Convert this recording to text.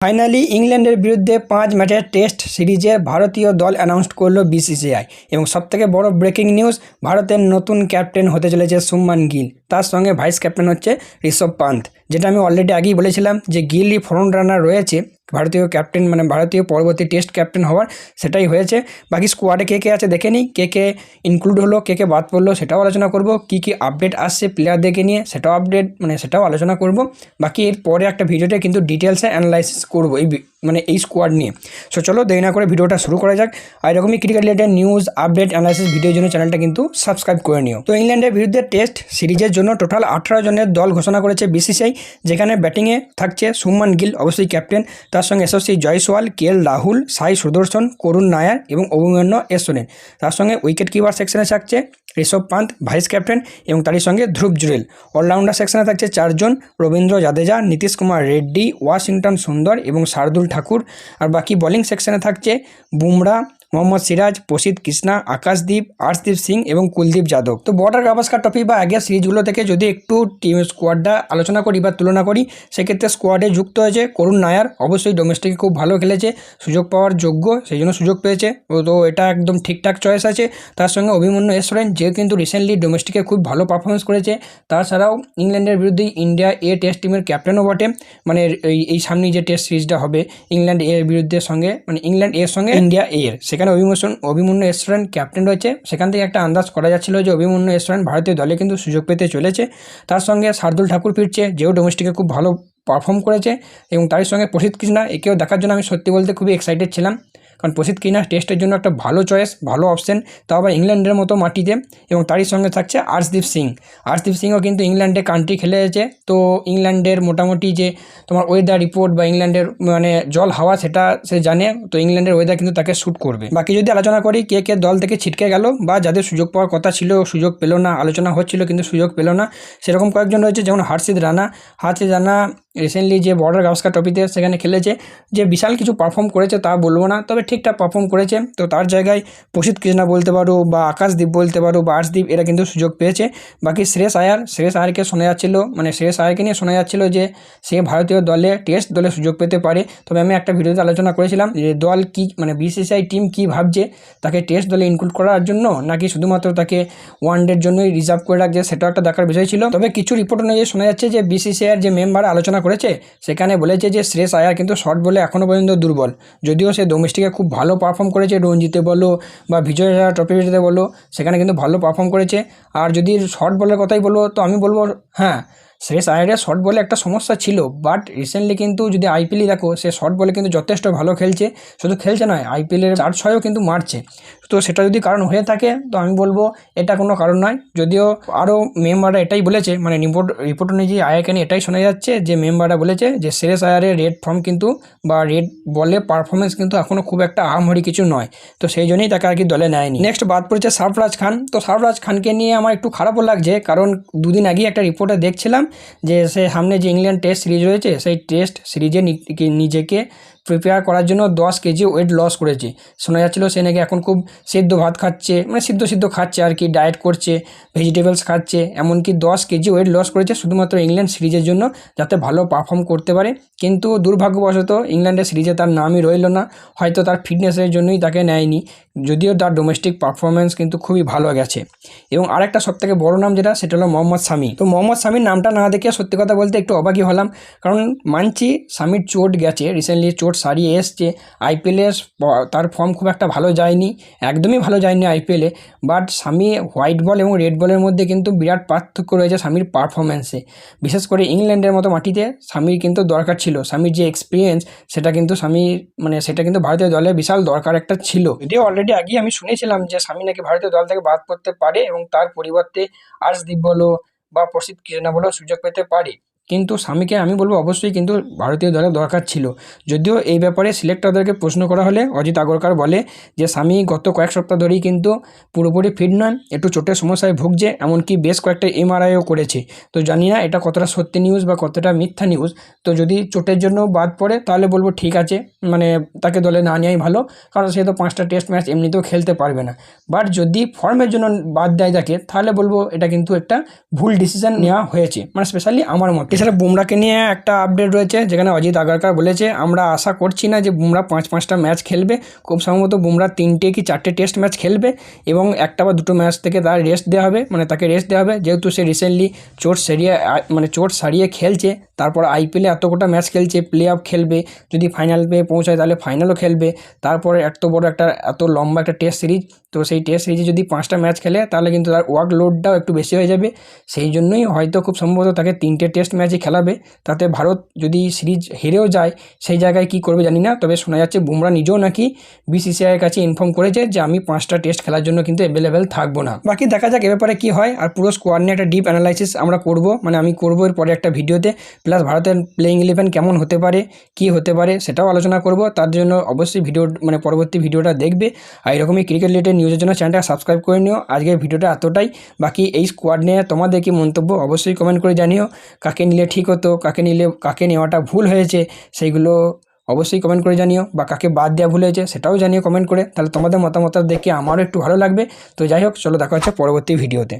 Finally ইংল্যান্ডের বিরুদ্ধে পাঁচ ম্যাচের টেস্ট সিরিজে ভারতীয় দল অ্যানাউন্সড করল বিসিসিআই। এবং সবথেকে বড় ব্রেকিং নিউজ, ভারতের নতুন ক্যাপ্টেন হতে চলেছে সুম্মান গিল। তার সঙ্গে ভাইস ক্যাপ্টেন হচ্ছে ঋষভ পান্থ। যেটা আমি অলরেডি আগেই বলেছিলাম যে গিলই ফ্রন্ট রানার রয়েছে। ভারতীয় ক্যাপ্টেন মানে ভারতীয় পরবর্তী টেস্ট ক্যাপ্টেন হওয়ার সেটাই হয়েছে। বাকি স্কোয়াডে কে কে আছে দেখে নিই। কে কে ইনক্লুড হলো, কে কে বাদ পড়ল, সেটাও আলোচনা করব। কি কি আপডেট আসছে প্লেয়ারদেরকে নিয়ে, সেটাও আপডেট মানে সেটাও আলোচনা করব। বাকি এর পরে একটা ভিডিওতে কিন্তু ডিটেলসে অ্যানালাইসিস করব এই মানে এই স্কোয়াড নিয়ে। সো চলো দেরি না করে ভিডিওটা শুরু করা যাক। আর এরকমই cricket related news update analysis ভিডিওর জন্য চ্যানেলটা কিন্তু সাবস্ক্রাইব করে নিও। তো ইংল্যান্ডের বিরুদ্ধে টেস্ট সিরিজের জন্য টোটাল আঠারো জনের দল ঘোষণা করেছে বিসিসিআই যেখানে ব্যাটিংয়ে থাকছে সুমন গিল, অবশ্যই ক্যাপ্টেন তার সঙ্গে এসএসসি জয়সওয়াল কে এল রাহুল, সাই সুদর্শন, করুণ নায়ার এবং অভিমন্যু এস তার সঙ্গে উইকেট কিপার সেকশনে থাকছে ঋষভ পান্ত, ভাইস ক্যাপ্টেন এবং তারই সঙ্গে ধ্রুব জুরেল। অলরাউন্ডার সেকশনে থাকছে চারজন, রবীন্দ্র জাদেজা, নীতিশ কুমার রেড্ডি, ওয়াশিংটন সুন্দর এবং শার্দুল ঠাকুর। আর বাকি বোলিং সেকশনে থাকছে বুমরা মোহাম্মদ সিরাজ প্রসিদ কৃষ্ণা, আকাশদীপ, আর্শদীপ সিং এবং কুলদীপ যাদব। তো বর্ডার গাভাস্কার ট্রফি বা আগের সিরিজগুলো থেকে যদি একটু টিম স্কোয়াডটা আলোচনা করি বা তুলনা করি, সেক্ষেত্রে স্কোয়াডে যুক্ত হয়েছে করুণ নায়ার। অবশ্যই ডোমেস্টিকে খুব ভালো খেলেছে, সুযোগ পাওয়ার যোগ্য, সেই জন্য সুযোগ পেয়েছে। তো এটা একদম ঠিকঠাক চয়েস আছে। তার সঙ্গে অভিমন্যু এসরেন যে কিন্তু রিসেন্টলি ডোমেস্টিকে খুব ভালো পারফরমেন্স করেছে। তাছাড়াও ইংল্যান্ডের বিরুদ্ধে ইন্ডিয়া এ টেস্ট টিমের ক্যাপ্টেনও বটে। মানে এই সামনেই যে টেস্ট সিরিজটা হবে, ইংল্যান্ড এর বিরুদ্ধে সঙ্গে মানে ইংল্যান্ড এর সঙ্গে ইন্ডিয়া এর সেখানে অভিমোশন অভিমন্যু রেস্টুরেন্ট ক্যাপ্টেন রয়েছে। সেখান থেকে একটা আন্দাজ করা যাচ্ছিল যে অভিমন্যু রেস্টুরেন্ট ভারতীয় দলে কিন্তু সুযোগ পেতে চলেছে। তার সঙ্গে শার্দুল ঠাকুর ফিরছে, যেও ডোমেস্টিকে খুব ভালো পারফর্ম করেছে এবং তার সঙ্গে প্রসিদ্ধ কৃষ্ণা, একেও দেখার জন্য আমি সত্যি বলতে খুবই এক্সাইটেড ছিলাম। কারণ প্রসিদ্ধ কিনা টেস্টের জন্য একটা ভালো চয়েস ভালো অপশন তাও আবার ইংল্যান্ডের মতো মাটিতে এবং তারই সঙ্গে থাকছে আর্শদীপ সিং। আর্শদীপ সিংও কিন্তু ইংল্যান্ডে কান্ট্রি খেলেছে তো ইংল্যান্ডের মোটামুটি যে তোমার ওয়েদার রিপোর্ট বা ইংল্যান্ডের মানে জল, হাওয়া সেটা সে জানে, তো ইংল্যান্ডের ওয়েদার কিন্তু তাকে শ্যুট করবে। বাকি যদি আলোচনা করি কে কে দল থেকে ছিটকে গেল বা যাদের সুযোগ পাওয়ার কথা ছিল, সুযোগ পেল না, আলোচনা হচ্ছিল কিন্তু সুযোগ পেল না, সেরকম কয়েকজন রয়েছে যেমন হার্ষিদ রানা। হার্ষিদ রানা রিসেন্টলি যে বর্ডার গাভাস্কার ট্রফিতে সেখানে খেলেছে, যে বিশাল কিছু পারফর্ম করেছে তা বলব না, তবে ঠিকঠাক পারফর্ম করেছে। তো তার জায়গায় প্রসিদ্ধ কৃষ্ণা বলতে পারো বা আকাশদীপ বলতে পারো বা আর্শদীপ, এরা কিন্তু সুযোগ পেয়েছে। বাকি শ্রেয়স আয়ার, শ্রেয়স আয়ারকে শোনা যাচ্ছিল মানে শ্রেয়স আয়ারকে নিয়ে শোনা যাচ্ছিল যে সে ভারতীয় দলে টেস্ট দলে সুযোগ পেতে পারে। তবে আমি একটা ভিডিওতে আলোচনা করেছিলাম যে দল কি মানে বিসিসিআই টিম কি ভাবছে, তাকে টেস্ট দলে ইনক্লুড করার জন্য, নাকি শুধুমাত্র তাকে ওয়ান ডের জন্যই রিজার্ভ করে রাখছে, সেটাও একটা দেখার বিষয় ছিল। তবে কিছু রিপোর্ট অনুযায়ী শোনা যাচ্ছে যে বিসিসিআইয়ের যে মেম্বার আলোচনা করেছে, সেখানে বলেছে যে শ্রেয়স আয়ার কিন্তু শর্ট বলে এখনও পর্যন্ত দুর্বল, যদিও সে ডোমেস্টিকে খুব ভালো পারফর্ম করেছে রঞ্জিতে বলো বা বিজয় ট্রফি বলো, সেখানে কিন্তু ভালো পারফর্ম করেছে। আর যদি শর্ট বলের কথাই বলব তো আমি বলব হ্যাঁ শ্রেয়স আয়ারের শর্ট বলে একটা সমস্যা ছিল বাট রিসেন্টলি কিন্তু যদি আইপিএলই দেখো, সে শর্ট বলে কিন্তু যথেষ্ট ভালো খেলছে। শুধু খেলছে নয় আইপিএলের চার ছয়ও কিন্তু মারছে। তো সেটা যদি কারণ হয়ে থাকে, তো আমি বলব এটা কোনো কারণ নয়। যদিও আরও মেম্বাররা এটাই বলেছে মানে রিপোর্ট রিপোর্ট অনুযায়ী আয়ারকে নিয়ে এটাই শোনা যাচ্ছে যে মেম্বাররা বলেছে যে শ্রেয়স আয়ারের রেড ফর্ম কিন্তু, বা রেড বলে পারফরমেন্স কিন্তু এখনও খুব একটা আহামরি কিছু নয়। তো সেই জন্যই তাকে আর কি দলে নেয়নি। নেক্সট বাদ পড়েছে সারফরাজ খান। তো সারফরাজ খানকে নিয়ে আমার একটু খারাপও লাগছে, কারণ দুদিন আগেই একটা রিপোর্টে দেখছিলাম যে সে সামনে যে ইংল্যান্ড টেস্ট সিরিজ রয়েছে সেই টেস্ট সিরিজে নি- নিজেকে প্রিপেয়ার করার জন্য দশ কেজি ওয়েট লস করেছে। শোনা যাচ্ছিল সে নাকি এখন খুব সিদ্ধ ভাত খাচ্ছে মানে সিদ্ধ সিদ্ধ খাচ্ছে আর কি ডায়েট করছে ভেজিটেবলস খাচ্ছে, এমনকি দশ কেজি ওয়েট লস করেছে শুধুমাত্র ইংল্যান্ড সিরিজের জন্য যাতে ভালো পারফর্ম করতে পারে। কিন্তু দুর্ভাগ্যবশত ইংল্যান্ডের সিরিজে তার নামই রইল না, হয়তো তার ফিটনেসের জন্যই তাকে নেয়নি, যদিও তার ডোমেস্টিক পারফরমেন্স কিন্তু খুবই ভালো গেছে। এবং আরেকটা সব থেকে বড় নাম যেটা, সেটা হলো মোহাম্মদ সামি তো মোহাম্মদ সামির নামটা না দেখে সত্যি কথা বলতে একটু অবাকই হলাম, কারণ মানছি সামির চোট গেছে রিসেন্টলি চোট সারিয়ে এসছে। আইপিএলে তার ফর্ম খুব একটা ভালো যায়নি, একদমই ভালো যায়নি আইপিএলে বাট সামি হোয়াইট বল এবং রেড বলের মধ্যে কিন্তু বিরাট পার্থক্য রয়েছে সামির পারফরমেন্সে বিশেষ করে ইংল্যান্ডের মতো মাটিতে সামির কিন্তু দরকার ছিল। সামির যে এক্সপিরিয়েন্স সেটা কিন্তু সামির মানে সেটা কিন্তু ভারতীয় দলে বিশাল দরকার একটা ছিল। যদিও অলরেডি আগেই আমি শুনেছিলাম যে সামি নাকি ভারতীয় দল থেকে বাদ পড়তে পারে এবং তার পরিবর্তে আর্শদীপ বলো বা প্রসিদ্ধ কৃষ্ণা বলো সুযোগ পেতে পারে। কিন্তু স্বামীকে আমি বলব অবশ্যই কিন্তু ভারতীয় দলের দরকার ছিল। যদিও এই ব্যাপারে সিলেক্টরদেরকে প্রশ্ন করা হলে অজিত আগরকার বলে যে, স্বামী গত কয়েক সপ্তাহ ধরেই কিন্তু পুরোপুরি ফিট নন, একটু চোটের সমস্যায় ভুগছে, এমনকি বেশ কয়েকটা এমআরআইও করেছে। তো জানি না এটা কতটা সত্যি নিউজ বা কতটা মিথ্যা নিউজ তো যদি চোটের জন্য বাদ পড়ে, তাহলে বলব ঠিক আছে মানে তাকে দলে না নেওয়াই ভালো, কারণ সে তো পাঁচটা টেস্ট ম্যাচ এমনিতেও খেলতে পারবে না। বাট যদি ফর্মের জন্য বাদ দেয় তাকে, তাহলে বলব এটা কিন্তু একটা ভুল ডিসিশন নেওয়া হয়েছে। মানে স্পেশালি আমার মতে। এছাড়া বুমরাকে নিয়ে একটা আপডেট রয়েছে, যেখানে অজিত আগারকার বলেছে, আমরা আশা করছি না যে বুমরা পাঁচ পাঁচটা ম্যাচ খেলবে। খুব সম্ভবত বুমরা তিনটে কি চারটে টেস্ট ম্যাচ খেলবে এবং একটা বা দুটো ম্যাচ থেকে তার রেস্ট দেওয়া হবে। মানে তাকে রেস্ট দেওয়া হবে। যেহেতু সে রিসেন্টলি চোট সারিয়ে মানে চোট সারিয়ে খেলছে, তারপর আইপিএলে এত গোটা ম্যাচ খেলছে প্লে অফ খেলবে। যদি ফাইনাল পেয়ে পৌঁছায় তাহলে ফাইনালও খেলবে। তারপরে এত বড় একটা, এত লম্বা একটা টেস্ট সিরিজ তো সেই টেস্ট সিরিজে যদি পাঁচটা ম্যাচ খেলে, তাহলে কিন্তু তার ওয়ার্ক লোডটাও একটু বেশি হয়ে যাবে। সেই জন্যই হয়তো খুব সম্ভবত তাকে তিনটে টেস্ট ম্যাচই খেলাবে। তাতে ভারত যদি সিরিজ হেরেও যায়, সেই জায়গায় কি করবে জানি না। তবে শোনা যাচ্ছে বুমরা নিজেও নাকি বিসিসিআইয়ের কাছে ইনফর্ম করেছে যে, আমি পাঁচটা টেস্ট খেলার জন্য কিন্তু অ্যাভেলেবেল থাকব না। বাকি দেখা যাক এ ব্যাপারে কী হয়। আর পুরো স্কোয়াড নিয়ে একটা ডিপ অ্যানালাইসিস আমরা করব। মানে আমি করব এর পরে একটা ভিডিওতে। প্লাস ভারতের প্লেইং ইলেভেন কেমন হতে পারে, কি হতে পারে, সেটাও আলোচনা করব। তার জন্য অবশ্যই ভিডিও মানে পরবর্তী ভিডিওটা দেখবে। আর এরকমই ক্রিকেট রিলেটেড নিউজের জন্য চ্যানেলটা সাবস্ক্রাইব করে নিও। আজকের ভিডিওটা এতটাই। বাকি এই স্কোয়াড নিয়ে তোমাদের কি মন্তব্য অবশ্যই কমেন্ট করে জানিও। কাকে নিলে ঠিক হতো, কাকে নিলে, কাকে নেওয়াটা ভুল হয়েছে, সেইগুলো অবশ্যই কমেন্ট করে জানিও। বা কাকে বাদ দেওয়া ভুল হয়েছে, সেটাও জানিও কমেন্ট করে। তাহলে তোমাদের মতামত দেখে আমারও একটু ভালো লাগবে। তো যাই হোক, চলো দেখা হচ্ছে পরবর্তী ভিডিওতে